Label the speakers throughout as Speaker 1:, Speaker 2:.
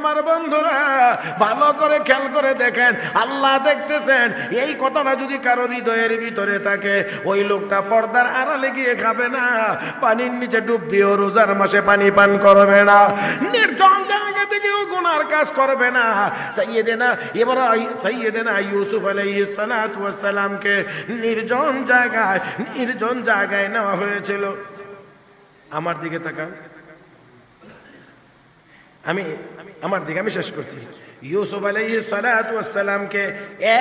Speaker 1: আমার বন্ধুরা, ভালো করে খেয়াল করে দেখেন, আল্লাহ দেখতেছেন, এই কথাটা যদি কারও হৃদয়ের ভিতরে থাকে, ওই লোকটা পর্দার আড়ালে গিয়ে খাবে না, পানির নিচে ডুব দিয়েও রোজার মাসে পানি পান করবে না, নির্জন জায়গা থেকেও গুনার কাজ করবে না। সাইয়েদেনা, এবার সাইয়েদেনা ইউসুফ আলাইহিস সালাতু ওয়াস সালামকে নির্জন জায়গায় নির্জন জায়গায় নেওয়া হয়েছিল। আমার দিকে তাকান। আমি, আমার দিকে আমি শেষ করছি। ইউসুফ আলাইহি সালামকে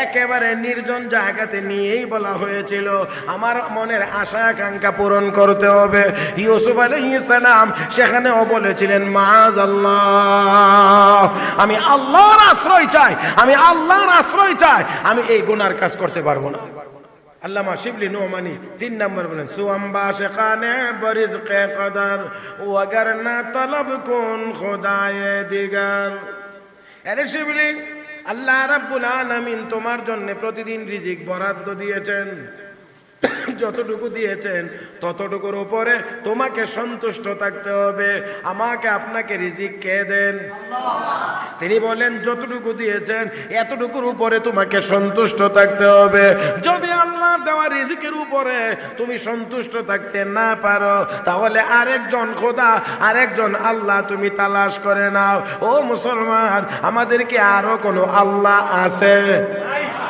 Speaker 1: একেবারে নির্জন জায়গাতে নিয়েই বলা হয়েছিল, আমার মনের আশা আকাঙ্ক্ষা পূরণ করতে হবে। ইউসুফ আলাইহি সালাম সেখানেও বলেছিলেন মাজ আল্লাহ আমি আল্লাহর আশ্রয় চাই, আমি আল্লাহর আশ্রয় চাই, আমি এই গুনার কাজ করতে পারব না। আল্লামা শিবলি নোমানি তিন নম্বর বলেন সুম্বা শেখানে বরিজ কে কদর ওয়াগার না তলব কোন খোদায়ে দিগার? আরে শিবলি, আল্লাহ রাব্বুল আলামিন তোমার জন্য প্রতিদিন রিজিক বরাদ্দ দিয়েছেন। যতটুকু দিয়েছেন, ততটুকুর উপরে তোমাকে সন্তুষ্ট থাকতে হবে। আমাকে আপনাকে রিজিক কে দেন? তিনি বলেন, যতটুকু দিয়েছেন, এতটুকুর উপরে তোমাকে সন্তুষ্ট থাকতে হবে। যদি আল্লাহর দেওয়া রিজিকের উপরে তুমি সন্তুষ্ট থাকতে না পারো, তাহলে আরেকজন খোদা, আরেকজন আল্লাহ তুমি তালাশ করে নাও। ও মুসলমান আমাদেরকে আরও কোনো আল্লাহ আছে?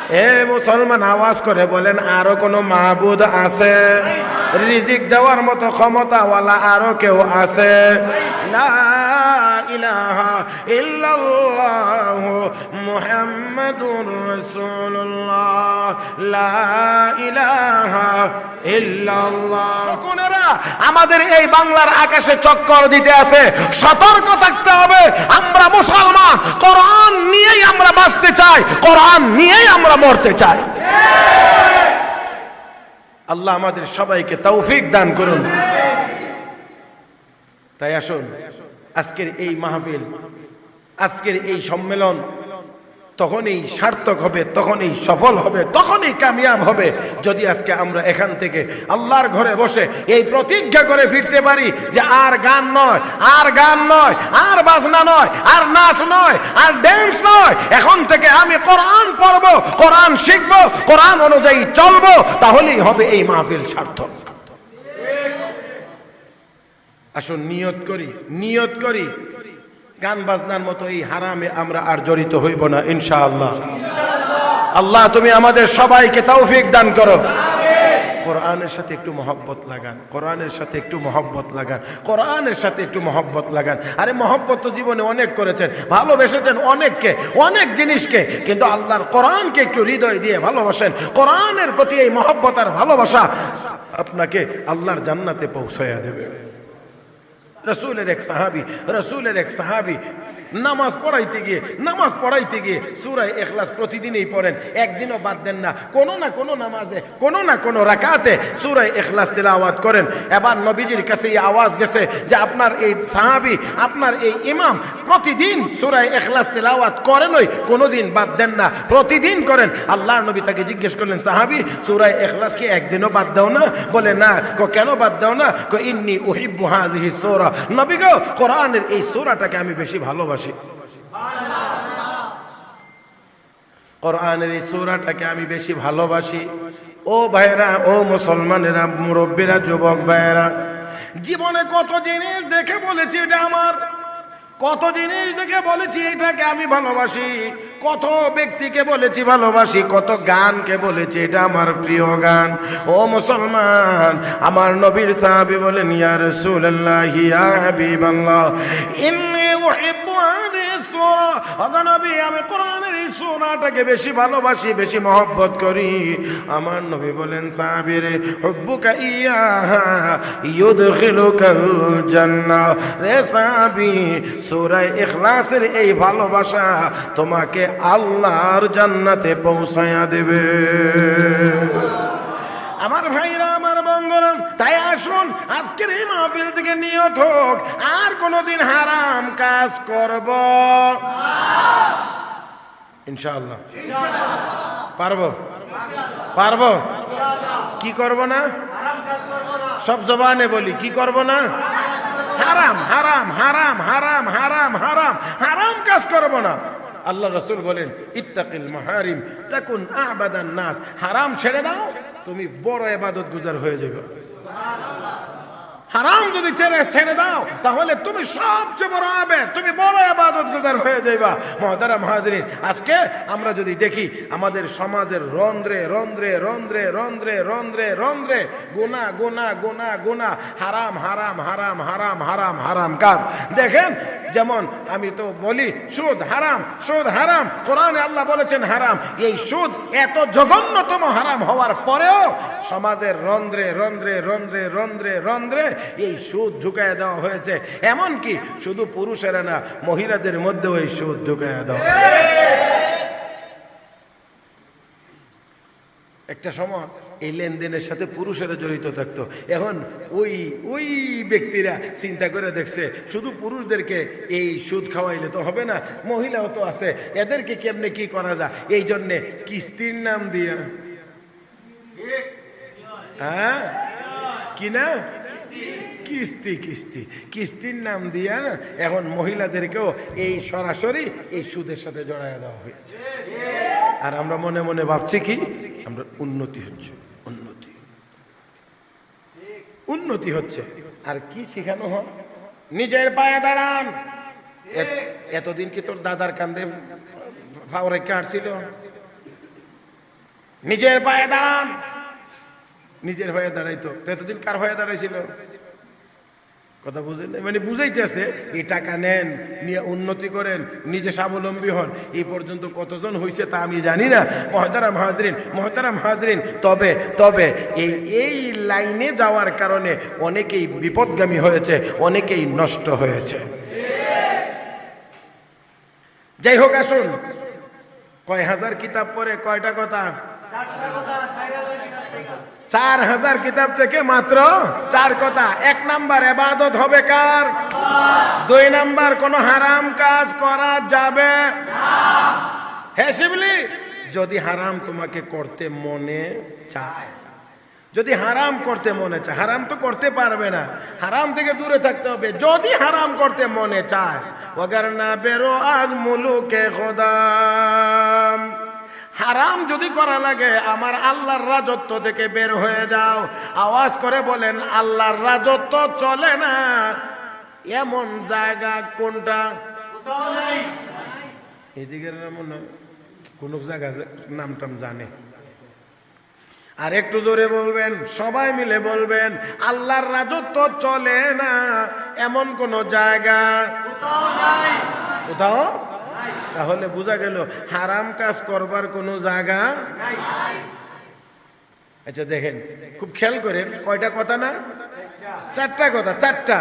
Speaker 1: এ মুসলমান আওয়াজ করে বলেন, আরও কোনো মাহবুদ আছে? রিজিক দেওয়ার মতো ক্ষমতাওয়ালা আরও কেউ আছে? লা ইলাহা ইল্লাল্লাহ মুহাম্মাদুর রাসূলুল্লাহ, লা ইলাহা ইল্লাল্লাহ। শকুনেরা, আমাদের এই বাংলার আকাশে চক্কর দিতে আছে, সতর্ক থাকতে হবে, আমরা মুসলমান, কোরআন নিয়েই আমরা বাঁচতে চাই, কোরআন নিয়েই আমরা মরতে চাই। আল্লাহ আমাদের সবাইকে তৌফিক দান করুন। তাই আসুন, আজকের এই মাহফিল, আজকের এই সম্মেলন তখনই সার্থক হবে, তখনই সফল হবে, তখনই কামিয়াব হবে। যদি আজকে আমরা এখান থেকে আল্লাহর ঘরে বসে এই প্রতিজ্ঞা করে ফিরতে পারি যে আর গান নয়, আর গান নয়, আর বাজনা নয়, আর নাচ নয়, আর ড্যান্স নয়, এখন থেকে আমি কোরআন পড়ব, কোরআন শিখব, কোরআন অনুযায়ী চলবো, তাহলেই হবে এই মাহফিল সার্থক। আসুন, নিয়ত করি নিয়ত করি। গান বাজনার মতো এই হারামে আমরা আর জড়িত হইব না, ইনশাআল্লাহ। আল্লাহ, তুমি আমাদের সবাইকে তৌফিক দান করো। কোরআনের সাথে একটু মহব্বত লাগান, কোরআনের সাথে একটু মহব্বত লাগান, কোরআনের সাথে একটু মহব্বত লাগান। আরে, মহব্বত তো জীবনে অনেক করেছেন, ভালোবেসেছেন অনেককে, অনেক জিনিসকে, কিন্তু আল্লাহর কোরআনকে একটু হৃদয় দিয়ে ভালোবাসেন। কোরআনের প্রতি এই মহব্বত আর ভালোবাসা আপনাকে আল্লাহর জান্নাতে পৌঁছাইয়া দেবে। রসুলের এক সাহাবি রসুলের এক সাহাবি নামাজ পড়াইতে গিয়ে, নামাজ পড়াইতে গিয়ে সুরায় এখলাস প্রতিদিনই পড়েন। একদিনও বাদ দেন না। কোনো না কোনো নামাজে, কোনো না কোনো রাকাতে সুরায় এখলাস তেলাওয়াত করেন। এবার নবীজির কাছে এই আওয়াজ গেছে যে আপনার এই সাহাবি, আপনার এই ইমাম প্রতিদিন সুরায় এখলাস তেলাওয়াত ওই কোনোদিন বাদ দেন না। প্রতিদিন করেন। আল্লাহ নবী তাকে জিজ্ঞেস করলেন, সাহাবি সুরায় এখলাস কি একদিনও বাদ দাও না? বলে, না। কো, কেন বাদ দাও না? কো, ইন্নি ওহিব্বু হাযিহি সূরা। নবী গো, কোরআনের এই সূরাটাকে আমি বেশি ভালোবাসি। কোরআনের এই আমি বেশি ভালোবাসি। ও ভাইরা ও মুসলমানেরা, মুরব্বীরা, যুবক ভাইরা জীবনে কত জিনিস দেখে বলেছি এটা আমার। কত জিনিস দেখে বলেছি এটাকে আমি ভালোবাসি। কত ব্যক্তিকে বলেছি ভালোবাসি, কত গানকে বলেছি এটা আমার প্রিয় গান। ও মুসলমান, আমার নবীর সাহাবি বলেন, ইয়া রাসূলুল্লাহ, ইয়া হাবিবাল্লাহ, ইন্নী নবী, আমি কোরআনের এই সূরাটাকে বেশি ভালোবাসি, বেশি মহব্বত করি। আমার নবী বলেন, সাহাবীরে, হুব্বুকা ইয়াহা ইউদখিলুকাল জান্নাহ। রে সাহাবী, সূরা ইখলাসের এই ভালোবাসা তোমাকে আল্লাহর জান্নাতে পৌঁছায়া দেবে। আমার ভাইরা, আমার বন্ধুরা, তাই আসুন, আজকের এই মাহফিল থেকে নিয়ত হোক। আর কোনোদিন হারাম কাজ করব। ইনশাআল্লাহ। পারব? পারব? কি করব না? সব জবানে বলি, কি করব না? হারাম হারাম হারাম হারাম হারাম হারাম হারাম কাজ করব না। আল্লাহ রসুল বলেন, ইত্তাকিল মাহারিম, তাকুন আবাদান নাস। হারাম ছেড়ে দাও, তুমি বড় এবাদত গুজার হয়ে যাবে। হারাম যদি ছেড়ে ছেড়ে দাও, তাহলে তুমি সবচেয়ে বড় আবে তুমি বড় আবাদত গুজার হয়ে যাইবা। মহতারা, মহাজরিন, আজকে আমরা যদি দেখি, আমাদের সমাজের রন্ধ্রে রন্ধ্রে রন্ধ্রে রন্ধ্রে রন্ধ্রে রন্ধ্রে গুনা গুনা গুনা গুনা হারাম হারাম হারাম হারাম হারাম হারাম কাজ। দেখেন, যেমন আমি তো বলি, সুদ হারাম সুদ হারাম, কোরআনে আল্লাহ বলেছেন হারাম। এই সুদ এত জঘন্যতম হারাম হওয়ার পরেও সমাজের রন্ধ্রে রন্ধ্রে রন্ধ্রে রন্ধ্রে রন্ধ্রে এই সুদ ঢুকায় দেওয়া হয়েছে। এমন কি? শুধু পুরুষেরা না, মহিলাদের মধ্যেও এই সুদ ঢুকায় দেওয়া একটা সময় এই লেনদেনের সাথে পুরুষেরা জড়িত থাকতো। এখন ওই ওই ব্যক্তিরা চিন্তা করে দেখছে, শুধু পুরুষদেরকে এই সুদ খাওয়াইলে তো হবে না, মহিলাও তো আছে। এদেরকে কেমনে কি করা যায়? এই জন্যে কিস্তির নাম দিয়া। হ্যাঁ? কি না কিস্তি কিস্তি। কিস্তির নাম দিয়া এখন মহিলাদেরকেও এই সরাসরি এই সুদের সাথে জড়ায় দেওয়া হয়েছে। আর আমরা মনে মনে ভাবছি কি? আমরা উন্নতি হচ্ছে, উন্নতি। উন্নতি হচ্ছে। আর কি শেখানো হয়? নিজের পায়ে দাঁড়ান। এত- এতদিন কি তোর দাদার কান্দে ফাওরে কাটছিল? নিজের পায়ে দাঁড়ান। নিজের হয়ে দাঁড়াইতো। এতদিন কার হয়ে দাঁড়াইছিল? কথা বুঝেন মানে বুঝাইতেছে, এই টাকা নেন, নিয়ে উন্নতি করেন, নিজে স্বাবলম্বী হন। এই পর্যন্ত কতজন হয়েছে তা আমি জানি না। মহতারাম হাজরিন মহতারাম হাজরিন, তবে তবে এই এই লাইনে যাওয়ার কারণে অনেকেই বিপদগামী হয়েছে, অনেকেই নষ্ট হয়েছে। যাই হোক, আসুন। কয় হাজার কিতাব পড়ে, কয়টা কথা? চার হাজার কিতাব থেকে মাত্র চার কথা। এক নাম্বার এবাদত হবে কার? দুই নাম্বার কোন হারাম কাজ করা যাবে? হ্যাঁ যদি হারাম তোমাকে করতে মনে চায়, যদি হারাম করতে মনে চায়, হারাম তো করতে পারবে না, হারাম থেকে দূরে থাকতে হবে, যদি হারাম করতে মনে চায় অগার না বেরো আজ মুলুকে খোদাম। হারাম যদি করা লাগে আমার আল্লাহর রাজত্ব থেকে বের হয়ে যাও। আওয়াজ করে বলেন আল্লাহর রাজত্ব চলে না। এমন জায়গা কোনটা? এদিকের কোন জায়গা নাম টাম জানে। আর একটু জোরে বলবেন সবাই মিলে বলবেন আল্লাহর রাজত্ব চলে না। এমন কোন জায়গা? কোথাও? তাহলে বোঝা গেল, হারাম কাজ করবার কোনো জায়গা আচ্ছা দেখেন, খুব খেয়াল করেন, কয়টা কথা না? চারটা কথা, চারটা।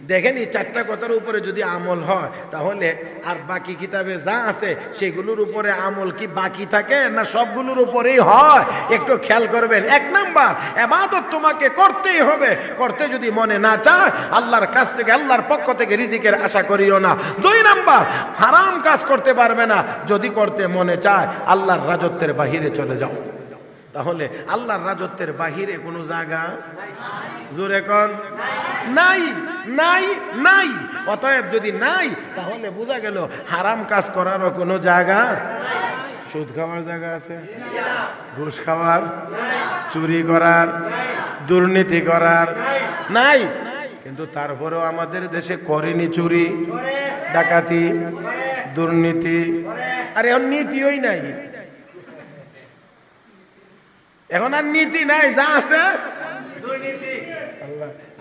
Speaker 1: দেখেন এই চারটা কথার উপরে যদি আমল হয়, তাহলে আর বাকি কিতাবে যা আছে, সেগুলোর উপরে আমল কি বাকি থাকে না সবগুলোর উপরেই হয়? একটু খেয়াল করবেন। এক নাম্বার, এবাদত তোমাকে করতেই হবে। করতে যদি মনে না চায়, আল্লাহর কাছ থেকে, আল্লাহর পক্ষ থেকে রিজিকের আশা করিও না। দুই নাম্বার, হারাম কাজ করতে পারবে না। যদি করতে মনে চায়, আল্লাহর রাজত্বের বাহিরে চলে যাও। তাহলে আল্লাহর রাজত্বের বাহিরে কোনো জায়গা জোরে কন? নাই নাই নাই। অতএব যদি নাই তাহলে বোঝা গেল হারাম কাজ করারও কোনো জায়গা সুদ খাওয়ার জায়গা আছে? ঘুষ খাওয়ার? চুরি করার? দুর্নীতি করার? নাই। কিন্তু তারপরেও আমাদের দেশে করেনি চুরি ডাকাতি দুর্নীতি। আর এখন নীতিই নাই। এখন আর নীতি নাই, যা আছে।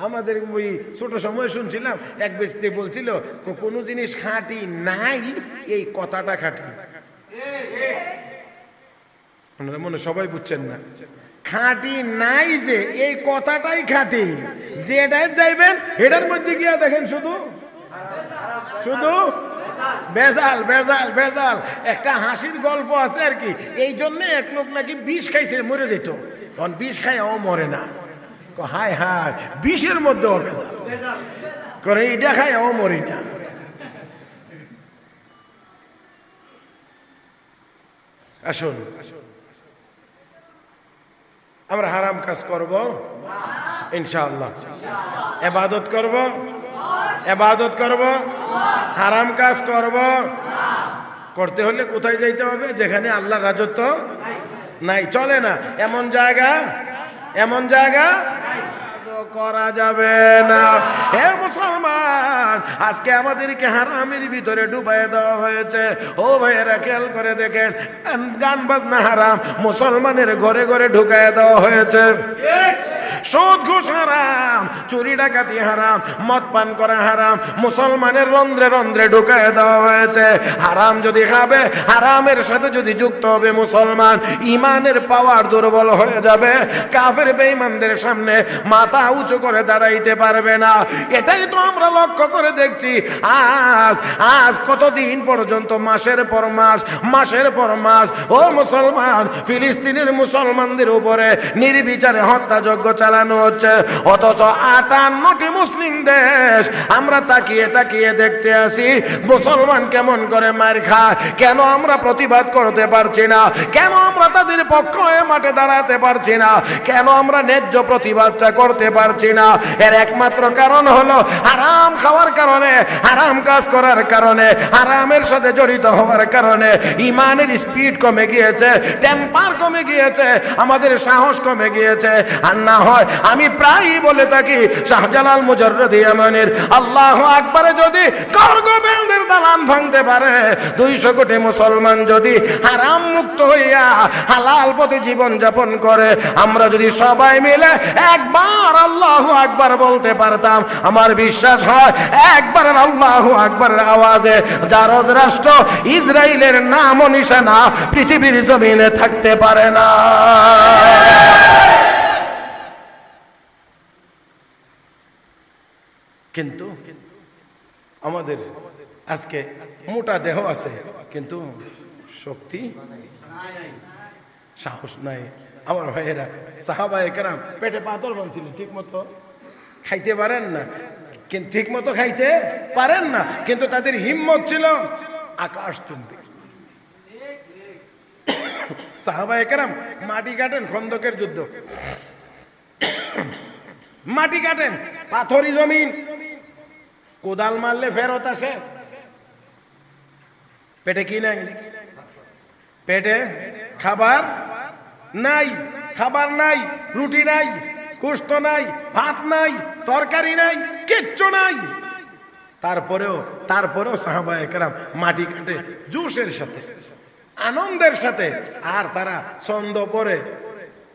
Speaker 1: আমাদের ওই ছোট সময় শুনছিলাম, এক ব্যক্তি বলছিল কোনো জিনিস খাঁটি নাই, এই কথাটা খাঁটি। আপনারা মনে সবাই বুঝছেন না। খাঁটি নাই যে, এই কথাটাই খাঁটি। যেটাই যাইবেন এটার মধ্যে গিয়া দেখেন শুধু। শুধু? বেজাল বেজাল বেজাল। একটা হাসির গল্প আছে আর কি। এই জন্য এক লোক নাকি বিষ খাইছে, মরে যেত। তখন বিষ খাই ও মরে না। হায় হায়, বিষের মধ্যে বেজাল। করে এটা খাই ও মরি না। আসুন। আমরা হারাম কাজ করব। ইনশাআল্লাহ। এবাদত করব। এবাদত করব, হারাম কাজ করব। করতে হলে কোথায় যাইতে হবে? যেখানে আল্লাহর রাজত্ব নাই। চলে না। এমন জায়গা? এমন জায়গা? করা যাবে না। হে মুসলমান, আজকে আমাদেরকে হারামের ভিতরে ডুবাই দেওয়া হয়েছে। ও ভাইয়েরা, খেয়াল করে দেখেন। গান বাজনা হারাম। মুসলমানের ঘরে ঘরে ঢুকায় দেওয়া হয়েছে। সুদ, ঘুষ হারাম, চুরি, ডাকাতি হারাম, মদ পান করা হারাম, মুসলমানের রন্ধ্রে রন্ধ্রে ঢুকায় দেওয়া হয়েছে। হারাম যদি খাবে, হারামের সাথে যদি যুক্ত হবে মুসলমান, ইমানের পাওয়ার দুর্বল হয়ে যাবে। কাফের বেঈমানদের সামনে মাথা উঁচু করে দাঁড়াইতে পারবে না। এটাই তো আমরা লক্ষ্য করে দেখছি। আজ আজ কতদিন পর্যন্ত মাসের পর মাস, মাসের পর মাস, ও মুসলমান, ফিলিস্তিনের মুসলমানদের উপরে নির্বিচারে হত্যাযজ্ঞ চালানো হচ্ছে। অথচ আটান্নটি মুসলিম দেশ, আমরা তাকিয়ে তাকিয়ে দেখতে আসি, মুসলমান কেমন করে মার খায়, কেন আমরা প্রতিবাদ করতে পারছি না, কেন আমরা তাদের পক্ষ হয়ে মাঠে দাঁড়াতে পারছি না, কেন আমরা ন্যায্য প্রতিবাদটা করতে পারছি না। এর একমাত্র কারণ হলো হারাম খাওয়ার কারণে, হারাম কাজ করার কারণে, হারামের সাথে জড়িত হওয়ার কারণে, ইমানের স্পিড কমে গিয়েছে টেম্পার কমে গিয়েছে, আমাদের সাহস কমে গিয়েছে, আর না হয় আমি প্রায়ই বলে থাকি, শাহজালাল মুজরদি আল্লাহ আকবারে যদি কার্গোবেলদের দালান ভাঙতে পারে, দুইশো কোটি মুসলমান যদি হারাম মুক্ত হইয়া হালাল পথে জীবন যাপন করে, আমরা যদি সবাই মিলে একবার আল্লাহ আকবার বলতে পারতাম, আমার বিশ্বাস হয় একবার আল্লাহ আকবরের আওয়াজে জারজ রাষ্ট্র ইসরায়েলের নাম নিশানা পৃথিবীর জমিনে থাকতে পারে না। কিন্তু আমাদের আজকে মোটা দেহ আছে, কিন্তু শক্তি সাহস নাই। আমার ভাইয়েরা সাহাবা একরাম পেটে পাথর বানছিল ঠিক মতো খাইতে পারেন না। কিন্তু ঠিক মতো খাইতে পারেন না, কিন্তু তাদের হিম্মত ছিল আকাশ চুম্বি সাহাবা একরাম মাটি কাটেন খন্দকের যুদ্ধ। মাটি কাটেন, পাথরি জমিন কোদাল মারলে ফেরত আসে। পেটে কি নাই? পেটে খাবার নাই। খাবার নাই, রুটি নাই কুষ্ঠ নাই, ভাত নাই, তরকারি নাই, কিচ্ছু নাই। তারপরেও তারপরেও সাহাবা একরাম মাটি কাটে জুসের সাথে, আনন্দের সাথে। আর তারা ছন্দ পরে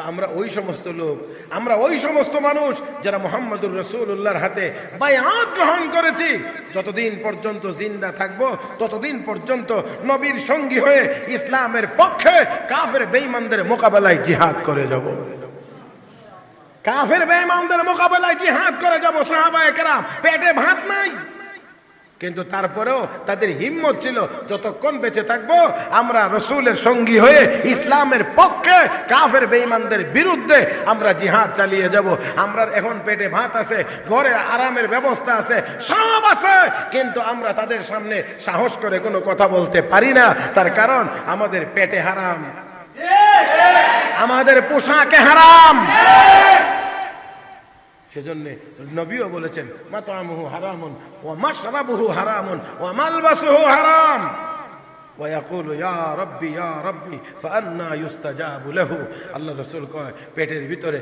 Speaker 1: আমরা ওই সমস্ত লোক, আমরা ওই সমস্ত মানুষ যারা মোহাম্মদুর রসুল্লাহর হাতে বায়াত গ্রহণ করেছি। যতদিন পর্যন্ত জিন্দা থাকব, ততদিন পর্যন্ত নবীর সঙ্গী হয়ে ইসলামের পক্ষে কাফের বেঈমানদের মোকাবেলায় জিহাদ করে যাব। কাফের বেঈমানদের মোকাবেলায় জিহাদ করে যাব, সাহাবায়ে কেরাম। পেটে ভাত নাই। কিন্তু তারপরেও তাদের হিম্মত ছিল, যতক্ষণ বেঁচে থাকব, আমরা রসুলের সঙ্গী হয়ে ইসলামের পক্ষে কাফের বেঈমানদের বিরুদ্ধে আমরা জিহাদ চালিয়ে যাব। আমরা এখন পেটে ভাত আছে, ঘরে আরামের ব্যবস্থা আছে, সব আছে। কিন্তু আমরা তাদের সামনে সাহস করে কোনো কথা বলতে পারি না। তার কারণ আমাদের পেটে হারাম। আমাদের পোশাকে হারাম। সেজন্য নবীও বলেছেন মাতামহু হারামুন ও মাশরাবুহু হারামুন ও মালবাসহু হারাম। ওয়াকুল ইয়া রব্বি ইয়া রব্বি ফান্না ইউস্তাজাবু লাহু। আল্লাহ রসুল কয়, পেটের ভিতরে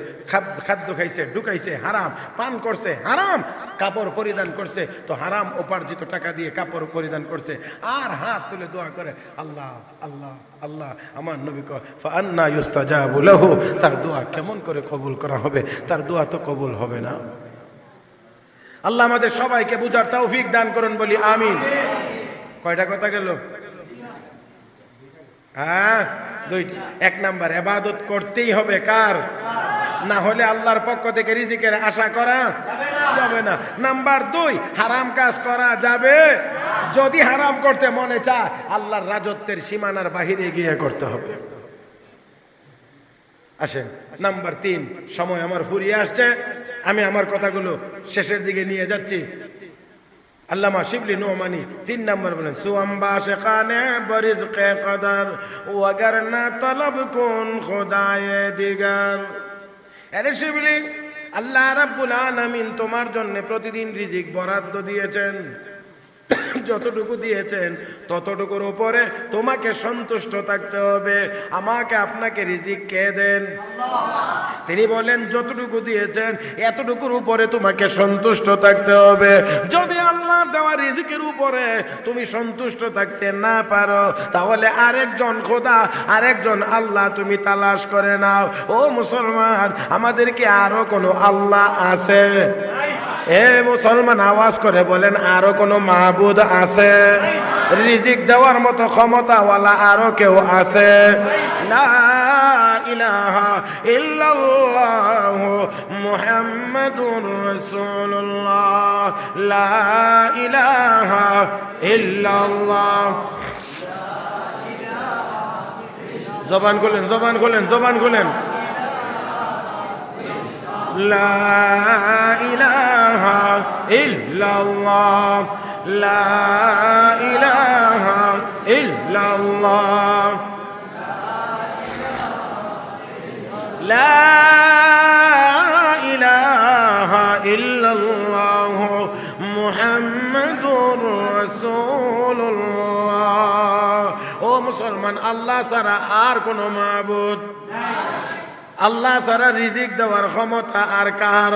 Speaker 1: খাদ্য খাইছে, ঢুকাইছে, হারাম, পান করছে, হারাম, কাপড় পরিধান করছে, তো হারাম উপার্জিত টাকা দিয়ে কাপড় পরিধান করছে, আর হাত তুলে দোয়া করে, আল্লাহ আল্লাহ আল্লাহ। আমার নবী কয় ফান্না ইউস্তাজাবু লাহু। তার দোয়া কেমন করে কবুল করা হবে? তার দোয়া তো কবুল হবে না। আল্লাহ আমাদের সবাইকে বুঝার তৌফিক দান করুন, বলি আমিন। কয়টা কথা গেল? হ্যাঁ? দুইটি। এক নাম্বার, এবাদত করতেই হবে কার? না হলে আল্লাহর পক্ষ থেকে রিজিকের আশা করা যাবে না। নাম্বার দুই, হারাম কাজ করা যাবে। যদি হারাম করতে মনে চায়, আল্লাহর রাজত্বের সীমানার বাহিরে গিয়ে করতে হবে। আসেন, নাম্বার তিন, সময় আমার ফুরিয়ে আসছে। আমি আমার কথাগুলো শেষের দিকে নিয়ে যাচ্ছি। আল্লামা শিবলি নোমানি তিন নম্বর বলেন, সুয়াম্বা শেখানে বরিজ কে কদর ওয়াগার না তলব কোন খোদায়ে দিগার? আরে শিবলি, আল্লাহ রাব্বুল আলামিন তোমার জন্য প্রতিদিন রিজিক বরাদ্দ দিয়েছেন। যতটুকু দিয়েছেন, ততটুকুর উপরে তোমাকে সন্তুষ্ট থাকতে হবে। আমাকে আপনাকে রিজিক কে দেন? তিনি বলেন যতটুকু দিয়েছেন, এতটুকুর উপরে তোমাকে সন্তুষ্ট থাকতে হবে। যদি আল্লাহর দেওয়া রিজিকের উপরে তুমি সন্তুষ্ট থাকতে না পারো, তাহলে আরেকজন খোদা, আরেকজন আল্লাহ তুমি তালাশ করে নাও। ও মুসলমান, আমাদের কি আরও কোনো আল্লাহ আছে? এ মুসলমান আওয়াজ করে বলেন, আরও কোনো মাহবুদ আছে? রিজিক দেওয়ার মতো ক্ষমতাওয়ালা আরও কেউ আছে? লা ইলাহা ইলাহা জবান খুলেন জবান খুলেন জবান খুলেন। لا إله إلا الله لا إله إلا الله لا إله إلا الله محمد رسول الله ও মুসলমান আল্লাহ ছাড়া আর কোনো মাবুদ আল্লাহ সারা রিজিক দেওয়ার ক্ষমতা আর কাহার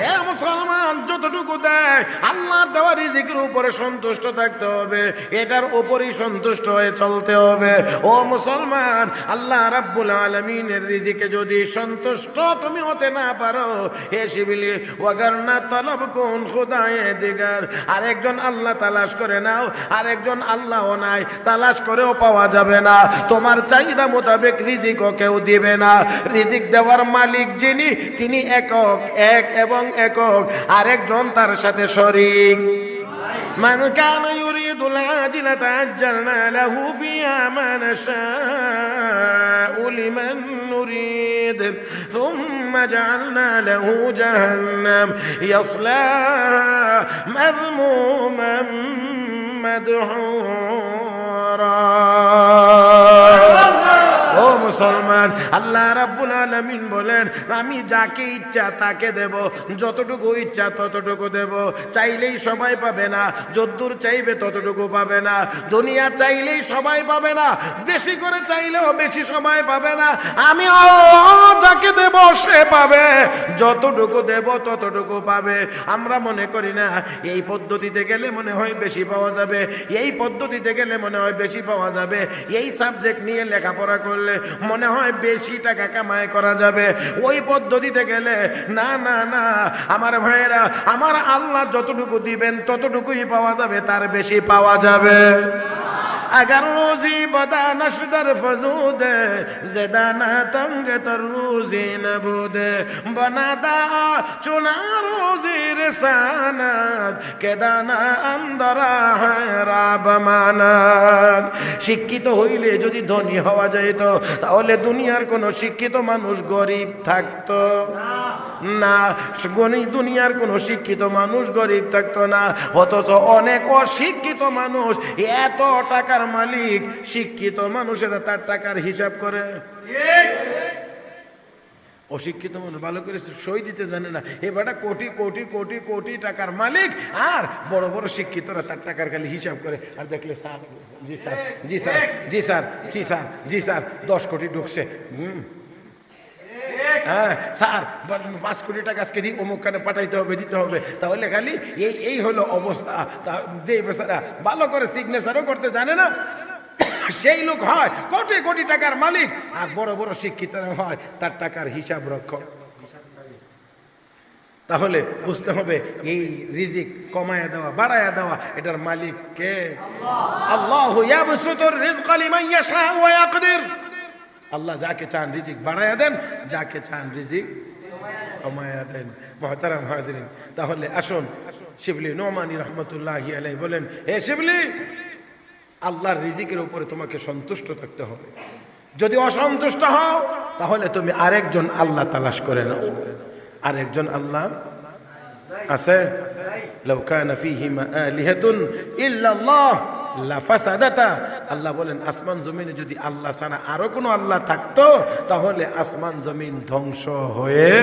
Speaker 1: হে মুসলমান! যতটুকু দেয়? আল্লাহর দেওয়া রিজিকের উপরে সন্তুষ্ট থাকতে হবে। এটার উপরই সন্তুষ্ট হয়ে চলতে হবে। ও মুসলমান, আল্লাহ রাব্বুল আলমিনের রিজিকে যদি সন্তুষ্ট তুমি হতে না পারো, হে শিবিলি ওয়াগার না তলব কোন খুদায়ে দিগার। আরেকজন আল্লাহ তালাশ করে নাও, আরেকজন আল্লাহও নাই, তালাশ করেও পাওয়া যাবে না। তোমার চাহিদা মোতাবেক রিজিকও কেউ দিবে না। রিজিক দেওয়ার মালিক যিনি, তিনি একক, এক এবং একক। আরেকজন তার সাথে শরিক من كان يريد العاجلة عجلنا له فيها ما نشاء لمن نريد ثم جعلنا له جهنم يصلى مذموما مدحورا ও মুসলমান, আল্লাহ রাব্বুল আলামিন বলেন, আমি যাকে ইচ্ছা তাকে দেব, যতটুকু ইচ্ছা ততটুকু দেব। চাইলেই সবাই পাবে না, যদ্দূর চাইবে ততটুকু পাবে না। দুনিয়া চাইলেই সবাই পাবে না, বেশি করে চাইলেও বেশি সময় পাবে না। আমি সে পাবে। যতটুকু দেব, ততটুকু পাবে। আমরা মনে করি না, এই পদ্ধতিতে গেলে মনে হয় বেশি পাওয়া যাবে। এই পদ্ধতিতে গেলে মনে হয় বেশি পাওয়া যাবে। এই সাবজেক্ট নিয়ে লেখাপড়া করলে মনে হয় বেশি টাকা কামাই করা যাবে। ওই পদ্ধতিতে গেলে, না না না, আমার ভাইয়েরা, আমার আল্লাহ যতটুকু দিবেন, ততটুকুই পাওয়া যাবে, তার বেশি পাওয়া যাবে। اگر روزی بدا نشدر فزوده زدانا تنگ تر روزی نبوده بنادا چنا روزی رساند که দানা আন্দরা হয় বমানাত শিক্ষিত হইলে যদি ধনী হওয়া যাইত তাহলে দুনিয়ার কোন শিক্ষিত মানুষ গরিব থাকতো না গণি দুনিয়ার কোন শিক্ষিত মানুষ গরিব থাকতো না অথচ অনেক অশিক্ষিত মানুষ এত টাকার মালিক শিক্ষিত মানুষেরা তার টাকার হিসাব করে। অশিক্ষিত মানুষ ভালো করে সই দিতে জানে না। এবারটা কোটি কোটি কোটি কোটি টাকার মালিক আর বড় বড় শিক্ষিতরা তার টাকার খালি হিসাব করে। আর দেখলে স্যার, জি স্যার জি স্যার জি স্যার জি স্যার জি স্যার, দশ কোটি ঢুকছে। হুম। হ্যাঁ স্যার পাঁচ কোটি টাকা আজকে দিই অমুক কানে পাঠাইতে হবে দিতে হবে। তাহলে খালি এই এই হলো অবস্থা। তা যে বেচারা ভালো করে সিগনেচারও করতে জানে না সেই লোক হয় কোটি কোটি টাকার মালিক আর বড় বড় শিক্ষিত হয় তার টাকার হিসাব রক্ষক। তাহলে বুঝতে হবে এই রিজিক কমায়া দেওয়া বাড়ায়া দেওয়া এটার মালিক কে? আল্লাহ। আল্লাহ যাকে চান রিজিক বাড়ায়া দেন, যাকে চান রিজিক কমায়া দেন। মহতারাম হাজরিন, তাহলে আসুন, শিবলি নোমানি রহমতুল্লাহ আলাই বলেন, হে শিবলি, আল্লাহর রিজিকের উপরে তোমাকে সন্তুষ্ট থাকতে হবে। যদি অসন্তুষ্ট হও, তাহলে তুমি আরেকজন আল্লাহ তালাশ করে নাও। আরেকজন আল্লাহ আছে। লাউ কানা ফীহিমা আলিহাতুন ইল্লাল্লাহ। লাফাসাদাতা আল্লাহ বলেন, আসমান জমিনে যদি আল্লাহ ছাড়া আরও কোনো আল্লাহ থাকতো, তাহলে আসমান জমিন ধ্বংস হয়ে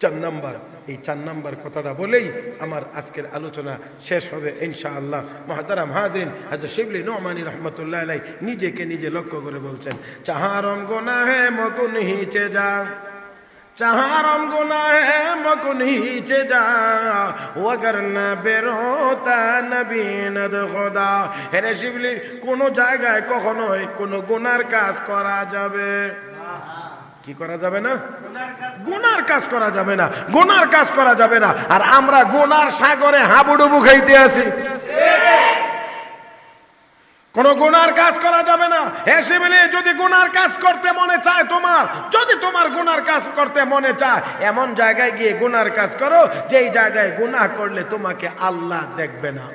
Speaker 1: চার নাম্বার, এই চার নাম্বার কথাটা বলেই আমার আজকের আলোচনা শেষ হবে ইনশাআল্লাহ। মহাতারাম হাজরিন হাজর শিবলি নোমানি রহমতুল্লাহ নিজেকে নিজে লক্ষ্য করে বলছেন চাহারম গোনা হে মকুন হিচে যা। চাহারম গুনা है मकुन हीचे जा वगर न বেরোতা নবীনদ খোদা হেরে শিবলি কোন জায়গায় কখনোই কোন গুনার কাজ করা যাবে কি করা যাবে না গুনার কাজ করা যাবে না গুনার কাজ করা যাবে না আর আমরা গুনার সাগরে হাবুডুবু খাইতে আছি কোন গুনার কাজ করা যাবে না। এসে বলে, যদি গুনার কাজ করতে মনে চায় তোমার, যদি তোমার গুনার কাজ করতে মনে চায়, এমন জায়গায় গিয়ে গুনার কাজ করো, যেই জায়গায় গুনাহ করলে তোমাকে আল্লাহ দেখবে না।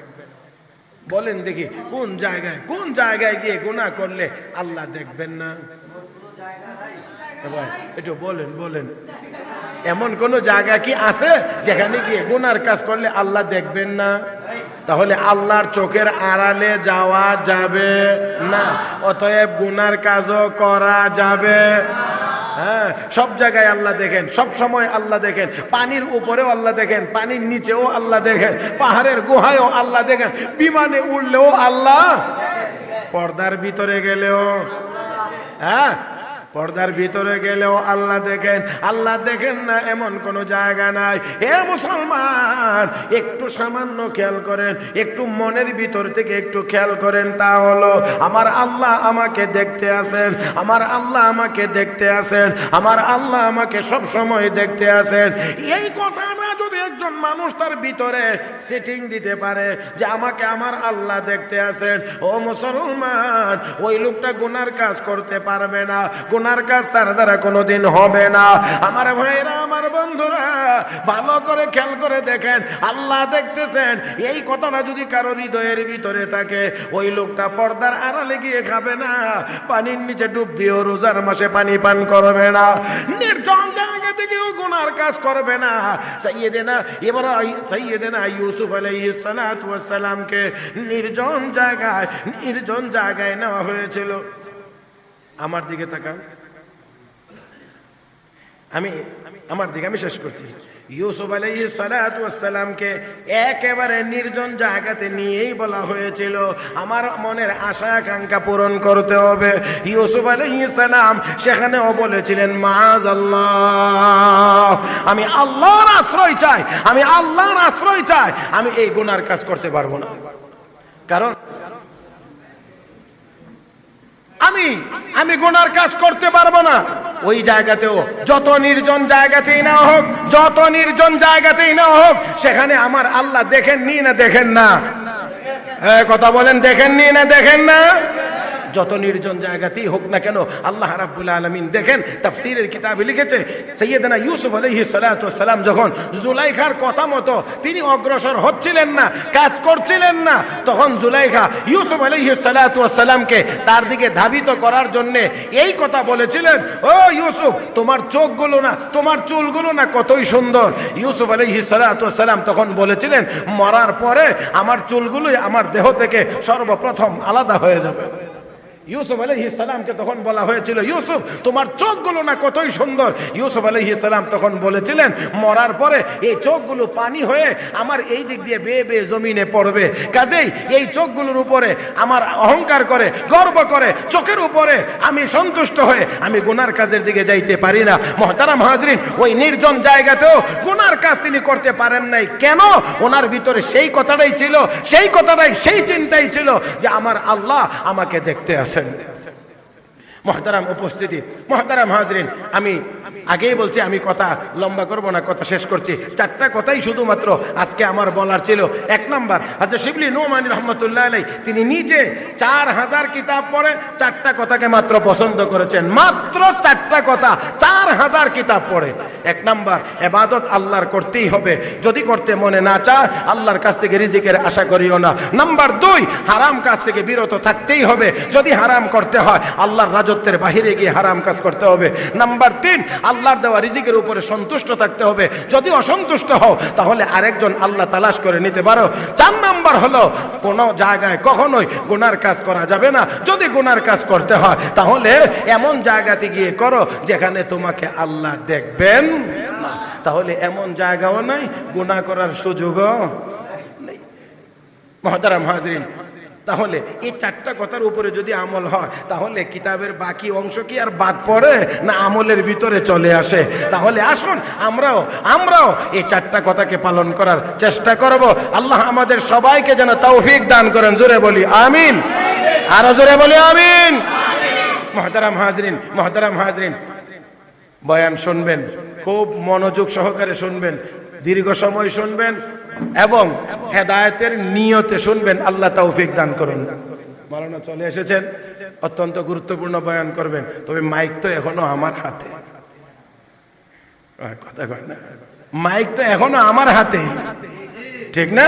Speaker 1: বলেন দেখি, কোন জায়গায় কোন জায়গায় গিয়ে গুনাহ করলে আল্লাহ দেখবেন না? একটু বলেন বলেন। এমন কোন জায়গা কি আছে, যেখানে গিয়ে গুনার কাজ করলে আল্লাহ দেখবেন না? তাহলে আল্লাহর চোখের আড়ালে যাওয়া যাবে না। অতএব গুনার কাজও করা যাবে। হ্যাঁ সব জায়গায় আল্লাহ দেখেন, সব সময় আল্লাহ দেখেন। পানির উপরেও আল্লাহ দেখেন, পানির নিচেও আল্লাহ দেখেন, পাহাড়ের গুহায়ও আল্লাহ দেখেন, বিমানে উঠলেও আল্লাহ পর্দার ভিতরে গেলেও। হ্যাঁ পর্দার ভিতরে গেলেও আল্লাহ দেখেন। আল্লাহ দেখেন না এমন কোন জায়গা নাই। এ মুসলমান, একটু সামান্য খেয়াল করেন, একটু মনের ভিতর থেকে একটু খেয়াল করেন, তা হলো আমার আল্লাহ আমাকে দেখতে আসেন আমার আল্লাহ আমাকে দেখতে আসেন আমার আল্লাহ আমাকে সব সময় দেখতে আসেন এই কথাটা যদি একজন মানুষ তার ভিতরে সেটিং দিতে পারে যে আমাকে আমার আল্লাহ দেখতে আসেন ও মুসলমান, ওই লোকটা গুনার কাজ করতে পারবে না, গুনার কাজ তার দ্বারা কোনোদিন হবে না। আমার ভাইরা আমার বন্ধুরা, ভালো করে খেয়াল করে দেখেন, আল্লাহ দেখতেছেন, এই কথাটা যদি কারও হৃদয়ের ভিতরে থাকে, ওই লোকটা পর্দার আড়ালে গিয়ে খাবে না, পানির নিচে ডুব দিয়েও রোজার মাসে পানি পান করবে না, নির্জন জায়গা থেকেও গুনার কাজ করবে না। সাইয়েদেনা এবার সাইয়েদেনা ইউসুফ আলাইহিস সালাতু ওয়াস সালামকে নির্জন জায়গায় নির্জন জায়গায় নেওয়া হয়েছিল। আমার দিকে তাকান। আমি আমার দিকে আমি শেষ করছি। ইউসুফ আলাইহি সালামকে একেবারে নির্জন জায়গাতে নিয়েই বলা হয়েছিল, আমার মনের আশা আকাঙ্ক্ষা পূরণ করতে হবে। ইউসুফ আলাইহি সালাম সেখানেও বলেছিলেন মাজ আল্লাহ আমি আল্লাহর আশ্রয় চাই, আমি আল্লাহর আশ্রয় চাই, আমি এই গুনার কাজ করতে পারব না। কারণ আমি আমি গুনার কাজ করতে পারব না। ওই জায়গাতেও যত নির্জন জায়গাতেই না হোক, যত নির্জন জায়গাতেই না হোক, সেখানে আমার আল্লাহ দেখেননি না দেখেন না? হ্যাঁ কথা বলেন, দেখেননি না দেখেন না? যত নির্জন জায়গাতেই হোক না কেন, আল্লাহ রাব্বুল আলামিন দেখেন, তাফসীরের কিতাবে লিখেছে সৈয়দনা ইউসুফ সালাতু সালাম যখন জুলাইখার কথা মতো তিনি অগ্রসর হচ্ছিলেন না, কাজ করছিলেন না, তখন জুলাইখা ইউসুফ আলাইহিস সালাতু সালামকে তার দিকে ধাবিত করার জন্য এই কথা বলেছিলেন, ও ইউসুফ, তোমার চোখগুলো না, তোমার চুলগুলো না কতই সুন্দর? ইউসুফ আলাইহিস সালাতু সালাম তখন বলেছিলেন, মরার পরে আমার চুলগুলোই আমার দেহ থেকে সর্বপ্রথম আলাদা হয়ে যাবে। ইউসুফ আলহি সালামকে তখন বলা হয়েছিল, ইউসুফ, তোমার চোখগুলো না কতই সুন্দর? ইউসুফ আলহি সালাম তখন বলেছিলেন, মরার পরে এই চোখগুলো পানি হয়ে আমার এই দিক দিয়ে বেয়ে বেয়ে জমিনে পড়বে। কাজেই এই চোখগুলোর উপরে আমার অহংকার করে, গর্ব করে, চোখের উপরে আমি সন্তুষ্ট হয়ে আমি গুনার কাজের দিকে যাইতে পারি না। মহতারা মহাজরিন ওই নির্জন জায়গাতেও গুনার কাজ তিনি করতে পারেন নাই। কেন? ওনার ভিতরে সেই কথাটাই ছিল, সেই কথাটাই, সেই চিন্তাই ছিল যে আমার আল্লাহ আমাকে দেখতে আসেন মহতারাম উপস্থিতি। মহতারাম হাজরিন আমি আগেই বলছি, আমি কথা লম্বা করব না, কথা শেষ করছি। চারটা কথাই শুধুমাত্র আজকে আমার বলার ছিল। এক নাম্বার আচ্ছা শিবলি নোমানি রহমতুল্লাহ আলাই তিনি নিজে চার হাজার কিতাব পড়ে, চারটা কথাকে মাত্র পছন্দ করেছেন। মাত্র চারটা কথা, চার হাজার কিতাব পড়ে। এক নাম্বার, এবাদত আল্লাহর করতেই হবে। যদি করতে মনে না চায়, আল্লাহর কাছ থেকে রিজিকের আশা করিও না। নাম্বার দুই, হারাম কাজ থেকে বিরত থাকতেই হবে। যদি হারাম করতে হয়, আল্লাহর রাজত্বের বাহিরে গিয়ে হারাম কাজ করতে হবে। নাম্বার তিন আল্লাহর দেওয়া রিজিকের উপরে সন্তুষ্ট থাকতে হবে। যদি অসন্তুষ্ট হও, তাহলে আরেকজন আল্লাহ তালাশ করে নিতে পারো। চার নাম্বার হলো, কোন জায়গায় কখনোই গুনার কাজ করা যাবে না। যদি গুনার কাজ করতে হয়, তাহলে এমন জায়গাতে গিয়ে করো যেখানে তোমাকে আল্লাহ দেখবেন না। তাহলে এমন জায়গাও নাই, গুনাহ করার সুযোগও নেই। মহতারাম হাজরিন তাহলে এই চারটা কথার উপরে যদি আমল হয়, তাহলে কিতাবের বাকি অংশ কি আর বাদ পড়ে না আমলের ভিতরে চলে আসে? তাহলে আসুন, আমরাও আমরাও এই চারটা কথাকে পালন করার চেষ্টা করব। আল্লাহ আমাদের সবাইকে যেন তৌফিক দান করেন। জোরে বলি, আমিন। আরও জোরে বলি, আমিন। মহতারাম হাজরিন মহতারাম হাজরিন। বয়ান শুনবেন, খুব মনোযোগ সহকারে শুনবেন। দীর্ঘ সময় শুনবেন এবং হেদায়তের নিয়তে শুনবেন। আল্লাহ তৌফিক দান করুন। মালানা চলে এসেছেন। অত্যন্ত গুরুত্বপূর্ণ বয়ান করবেন। তবে মাইক তো এখনও আমার হাতে। কথা কয় না। মাইক তো এখনও আমার হাতে। ঠিক না?